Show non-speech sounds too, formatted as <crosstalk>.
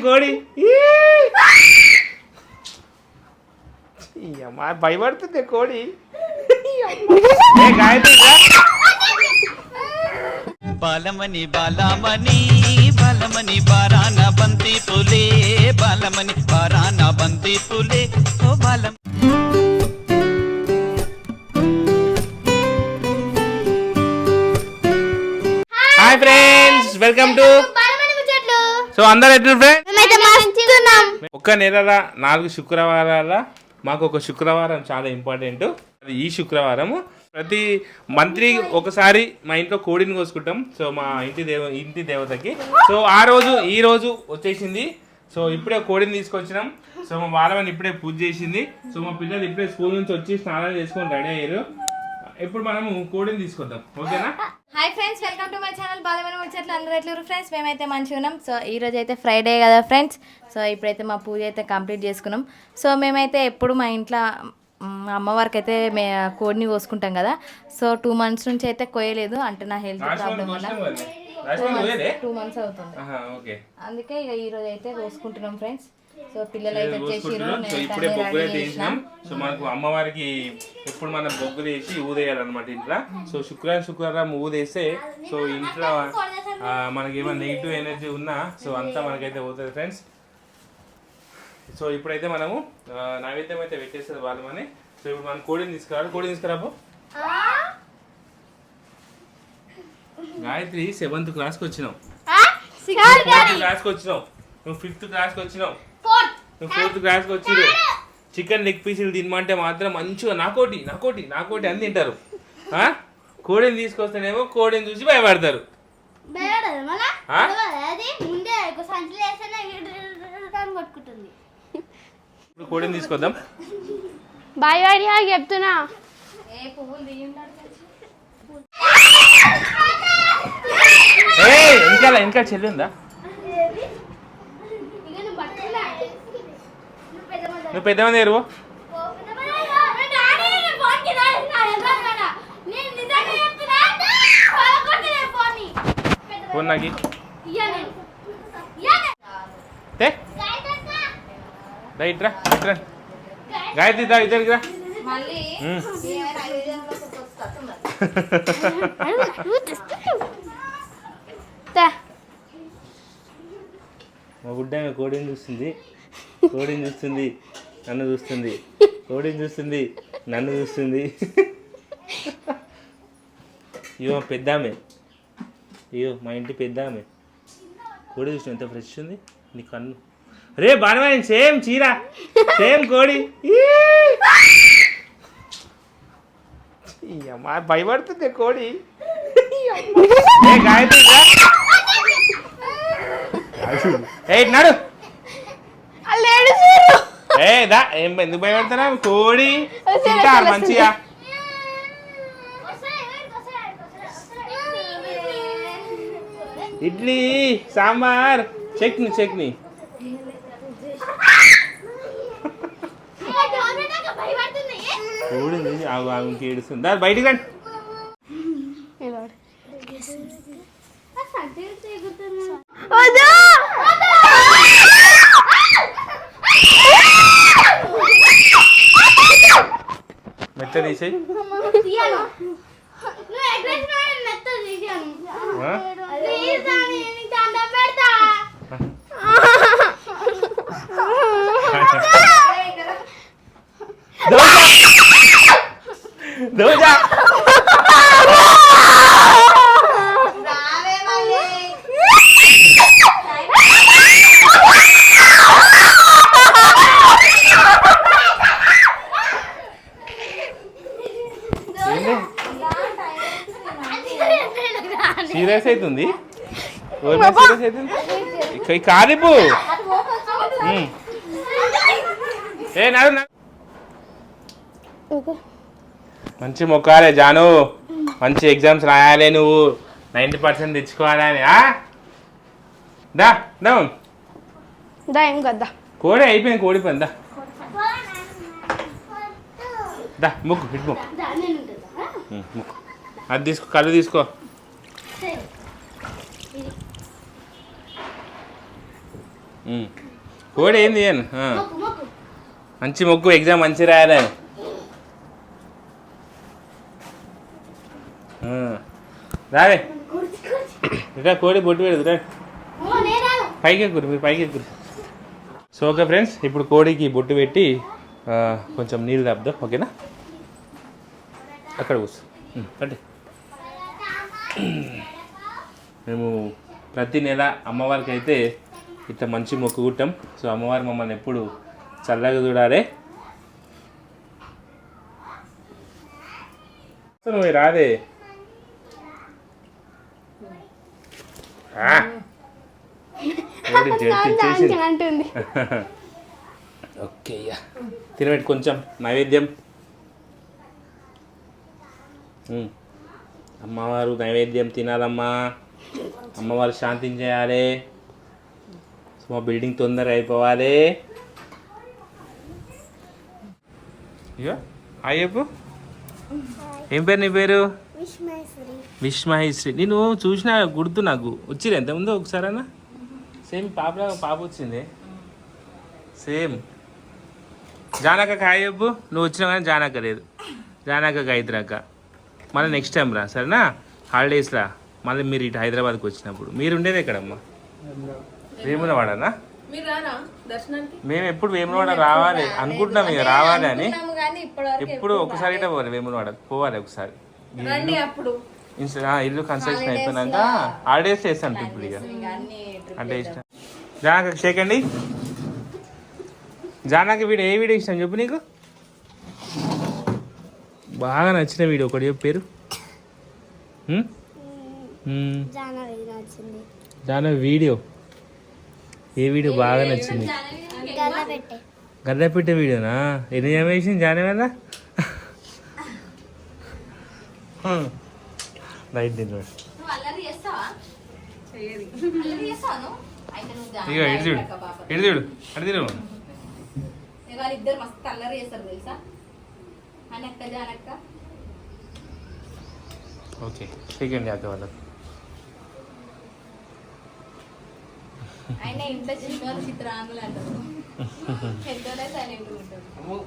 కోడి ఈ అమ్మ భయపడుతుంది కోడి ఏ గాయత్రి రా. బాలమణి బాలమణి బాలమణి బారాన బంతి పులే బాలమణి బారాన బంతి పులే ఓ బాలం hi friends welcome to Balamani ముచ్చట్లు సో అందరు ఎట్లు ఒక్క నెలల నాలుగు శుక్రవారాల? మాకు ఒక శుక్రవారం చాలా ఇంపార్టెంట్. అది ఈ శుక్రవారము. ప్రతి మంత్లీ ఒకసారి మా ఇంట్లో కోడిని కోసుకుంటాం. సో మా ఇంటి దేవ ఇంటి దేవతకి. సో ఆ రోజు ఈ రోజు వచ్చేసింది. సో ఇప్పుడే కోడిని తీసుకొచ్చినాం. సో మా వాళ్ళని ఇప్పుడే పూజ చేసింది. సో మా పిల్లలు ఇప్పుడే స్కూల్ నుంచి వచ్చి స్నానాలు చేసుకొని రెడీ అయ్యారు. ఇప్పుడు మనము కోడిని తీసుకొద్దాం. ఓకేనా? Hi friends welcome to my channel Balamani ముచ్చట్లు అందరూ ఎట్లున్నారు ఫ్రెండ్స్ మేమైతే మంచిగా ఉన్నాం. సో ఈ రోజు అయితే ఫ్రైడే కదా ఫ్రెండ్స్ సో ఇప్పుడైతే మా పూజ అయితే కంప్లీట్ చేసుకున్నాం. సో మేమైతే ఎప్పుడు మా ఇంట్లో మ్, అమ్మవారికి అయితే మే కోడిని కోసుకుంటాం కదా. సో టూ మంత్స్ నుంచి అయితే కోయలేదు. అంటే నా హెల్త్ ప్రాబ్లం వల్ల. టూ మంత్స్ అవుతుంది. అందుకే ఇక ఈ రోజు అయితే కోసుకుంటున్నాం ఫ్రెండ్స్ సో పిల్లలు అయితే ఇప్పుడే బొగ్గులు అయితే చేసినాం. వేసినాం. సో మనకు అమ్మవారికి ఎప్పుడు మనం బొగ్గులు వేసి ఊదేయాలన్నమాట ఇంట్లో. సో శుక్రవారం శుక్రవారం ఊదేస్తే సో ఇంట్లో మనకి ఏమైనా నెగిటివ్ ఎనర్జీ ఉన్నా సో అంతా మనకైతే పోతుంది ఫ్రెండ్స్. సో ఇప్పుడైతే మనము నైవేద్యం అయితే పెట్టేస్తారు వాళ్ళమని. సో ఇప్పుడు మనం కోడిని తీసుకురావాలి. కోడిని తీసుకురాబో గాయత్రి సెవెంత్ క్లాస్కి వచ్చినావు. ఫోర్త్ క్లాస్కి వచ్చినావు. నువ్వు ఫిఫ్త్ క్లాస్కి వచ్చినావు. నువ్వు ఫోర్త్ క్లాస్కి వచ్చిరు చికెన్ లెగ్ పీసులు తినమంటే మాత్రం మంచిగా నాకోటి నాకోటి నాకోటి అని తింటారు. ఆ? కోడిని తీసుకొస్తేనేమో కోడిని చూసి భయపడతారు. ఇప్పుడు కోడిని తీసుకొద్దాం. బాయ్ ఐడియా చెప్తున్నా. ఇంకా ఇంకా చెల్లి ఉందా ఇక నువ్వు పట్టుకున్నా నువ్వు పెద్ద మొదలు. నువ్వు పెద్దమంది ఎరువు ఓ, పెద్ద మొదలు. నేను డాడీ, నేను ఫోన్కి రాసిన, ఎర్రగా కదా. నేను నిజంగా చెప్తున్నా. పగలగొట్టు నేను ఫోన్ని. పెద్ద ఫోన్ నాకు. గాయత్రక్క. దా ఇట్రా గాయత్రి దా ఇద్దరికి రా. మా గుడ్డ కోడిని చూస్తుంది. కోడిని చూస్తుంది. నన్ను చూస్తుంది. కోడిని చూస్తుంది. నన్ను చూస్తుంది. ఇవో పెద్ద ఆమె ఇయో మా ఇంటి పెద్ద ఆమె కోడి చూసిన ఎంత ఫ్రెష్ ఉంది? నీ కన్ను. రే బాణమైన సేమ్ చీర. సేమ్ కోడి. అమ్మ భయపడుతుంది కోడి. ఏ నడు. ఏ దా ఏం ఎందుకు భయపడతారా కోడి. తింటారు మంచిగా. ఇడ్లీ సాంబార్ చట్నీ చట్నీ. కోడి ఉంది, ఆగు, ఆగు, ఇంక ఏడుస్తుంది దా బయటికి రండి. మెత్త తీసేయి తీయను. Serious అవుతుంది సీరియస్ అవుతుంది కాలిపు. ఏ నడు. మంచి మొక్కాలే జాను. మంచి ఎగ్జామ్స్ రాయాలి నువ్వు. నైంటీ పర్సెంట్ తెచ్చుకోవాలి అని ఆ? దా దా. దా ఏం కదా కోడి అయిపోయింది కోడి పని దా. దా ముక్కు ఇటు ముక్కు. ముక్కు. అది తీసుకో కళ్ళు తీసుకో. కోడి ఏంది మంచి మొక్కు ఎగ్జామ్ మంచి రాయాలి. రావే. ఇక కోడి బొట్టు పెడదు రా. పైకి ఎక్కురు మీరు పైకి ఎక్కురు సో ఓకే ఫ్రెండ్స్ ఇప్పుడు కోడికి బొట్టు పెట్టి కొంచెం నీళ్ళు తప్పుదాం ఓకేనా? అక్కడ కూర్చో. రండి <coughs> మేము ప్రతి నెల అమ్మవారికి అయితే ఇట్లా మంచి మొక్కు కుట్టాం సో అమ్మవారు మమ్మల్ని ఎప్పుడు చల్లగా చూడాలి. సో నువ్వు రాదే <laughs> <laughs> ఓకే అయ్యా తినబెట్టి కొంచెం నైవేద్యం. అమ్మవారు నైవేద్యం తినాలమ్మా. అమ్మవారు శాంతించేయాలి మా బిల్డింగ్ తొందరగా అయిపోవాలి. ఇగో హాయ్ చెప్పు. ఏం పేరు నీ పేరు? విశ్మహిశ్రీ నేను చూసిన గుర్తు నాకు. వచ్చిరు ఎంతమంది ఒకసారైనా సేమ్ పాప పాప వచ్చింది. సేమ్. జానక చెప్పు. నువ్వు వచ్చినా కానీ జానక లేదు. జానక హైదరాక మళ్ళీ నెక్స్ట్ టైం రా సరేనా? హాలిడేస్రా మళ్ళీ మీరు ఇటు హైదరాబాద్కి వచ్చినప్పుడు. మీరు ఉండేది ఎక్కడమ్మా? వేములవాడనా? మేము ఎప్పుడు వేములవాడ రావాలి అనుకుంటున్నాం ఇక రావాలి అని. ఎప్పుడు ఒకసారి ఇటే పోవాలి వేములవాడ. పోవాలి ఒకసారి. రండి అప్పుడు. ఇన్స్- ఆ, ఇల్లు కన్స్ట్రక్షన్ అయిపోయినాక హాలిడేస్ చేస్తాను ఇప్పుడు ఇక. అంటే ఇష్టం. జానక షేక్ అండి. జానకి వీడియో ఏ వీడియో ఇష్టం చెప్పు నీకు? బాగా నచ్చిన వీడియో ఒకటి చెప్పు పేరు. జాన వీడియో. ఏ వీడియో బాగా నచ్చింది? గల్ల పెట్టే వీడియోనా? ఎన్ని వేసింది జానే మీద రైట్ దీని ఇక చూడు. ఇటు చూడు. అటు తిరుగు. వాళ్ళిద్దరు మస్తు అల్లరి చేస్తారు తెలుసా? అనక్క జానక్క. ఓకే. సెకండ్ వాళ్ళకి ఆయన ఇంట్లో చిన్న చిత్రాంగులు అంటారు. పెద్దోడే సైలెంట్ ఉంటారు